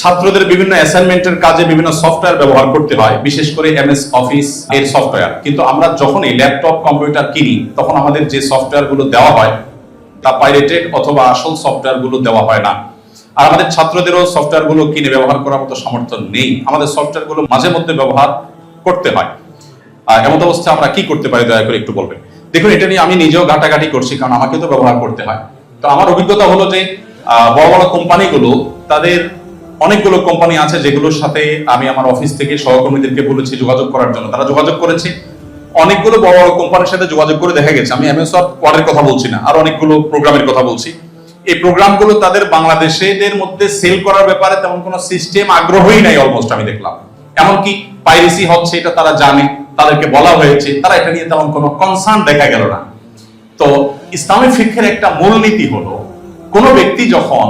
ছাত্রদের বিভিন্ন অ্যাসাইনমেন্টের কাজে বিভিন্ন সফটওয়্যার ব্যবহার করতে হয়, বিশেষ করে এমএস অফিস এর সফটওয়্যার কিন্তু আমরা যখনই ল্যাপটপ কম্পিউটার কিনি, তখন আমাদের যে সফটওয়্যারগুলো দেওয়া হয়, তা পাইরেটেড অথবা আসল সফটওয়্যারগুলো দেওয়া হয় না। আর আমাদের ছাত্রদেরও সফটওয়্যারগুলো কিনে ব্যবহার করার মতো সামর্থ্য নেই। আমাদের সফটওয়্যারগুলো মাঝে মধ্যে ব্যবহার করতে হয়। আর এমন অবস্থায় আমরা কি করতে পারি, দয়া করে একটু বলবেন? দেখুন, এটা নিয়ে আমি নিজেও ঘাটাঘাটি করছি, কারণ আমাকে তো ব্যবহার করতে হয়। তো আমার অভিজ্ঞতা হলো যে বড় বড় কোম্পানিগুলো তাদের অনেকগুলো কোম্পানি আছে যেগুলোর সাথে আমি আমার অফিস থেকে সহকর্মীদেরকে বলেছি যোগাযোগ করার জন্য। তারা যোগাযোগ করেছে। অনেকগুলো বড় বড় কোম্পানির সাথে যোগাযোগ করে দেখা গেছে। আমি এমএস ওয়ার্ডের কথা বলছি না, আর অনেকগুলো প্রোগ্রামের কথা বলছি। এই প্রোগ্রামগুলো তাদের বাংলাদেশের মধ্যে সেল করার ব্যাপারে তেমন কোনো সিস্টেম আগ্রহই নাই অলমোস্ট আমি দেখলাম। এমনকি পাইরেসি হচ্ছে, এটা তারা জানে, তাদেরকে বলা হয়েছে, তারা এটা নিয়ে তেমন কোনো কনসার্ন দেখা গেল না। তো ইসলামী শিক্ষার একটা মূলনীতি হলো, কোন ব্যক্তি যখন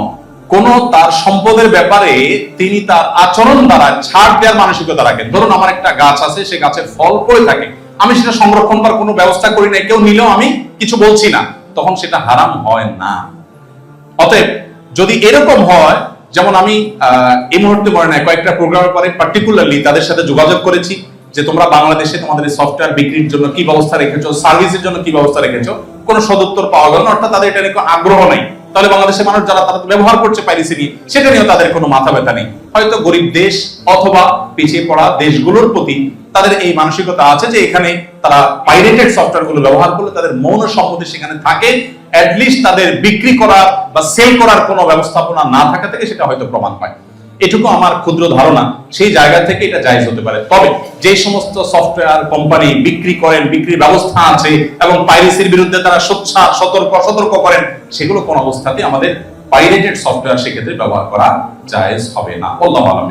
কোন তার সম্পদের ব্যাপারে তিনি তার আচরণ দ্বারা ছাড় দেওয়ার মানসিকতা রাখেন। ধরুন আমার একটা গাছ আছে, সে গাছের ফল পড়ে থাকে। আমি সেটা সংরক্ষণ করার কোনো ব্যবস্থা করি না কেউ নিলেও আমি কিছু বলছি না। তখন সেটা হারাম হয় না। অতএব যদি এরকম হয়, যেমন আমি এই মুহূর্তে মনে নাই, কয়েকটা প্রোগ্রামের পরে পার্টিকুলারলি তাদের সাথে যোগাযোগ করেছি যে তোমরা বাংলাদেশে তোমাদের সফটওয়্যার বিক্রির জন্য কি ব্যবস্থা রেখেছো সার্ভিসের জন্য কি ব্যবস্থা রেখেছো, কোনো সদুত্তর পাওয়া গেল না, অর্থাৎ তাদের এটা নিয়ে আগ্রহ নাই। তাহলে বাংলাদেশের মানুষ যারা তারা ব্যবহার করছে পাইরেসি সেটা নিয়েও তাদের কোনো মাথা ব্যথা নেই। হয়তো গরিব দেশ অথবা পিছিয়ে পড়া দেশগুলোর প্রতি তাদের এই মানসিকতা আছে যে এখানে তারা পাইরেটেড সফটওয়্যারগুলো ব্যবহার করলে তাদের মৌন সম্মতি সেখানে থাকে অ্যাটলিস্ট তাদের বিক্রি করা বা সেল করার কোনো ব্যবস্থাপনা না থাকা থেকে সেটা হয়তো প্রমাণ পায়। এটুকু আমার ক্ষুদ্র ধারণা, সেই জায়গা থেকে এটা জায়েজ হতে পারে। তবে যে সমস্ত সফটওয়্যার কোম্পানি বিক্রি করেন, বিক্রির ব্যবস্থা আছে এবং পাইরেসির বিরুদ্ধে তারা সোচ্ছা সতর্ক সতর্ক করেন, সেগুলো কোন অবস্থাতে আমাদের পাইরেটেড সফটওয়্যার সেক্ষেত্রে ব্যবহার করা জায়েজ হবে না। আল্লাহ আলম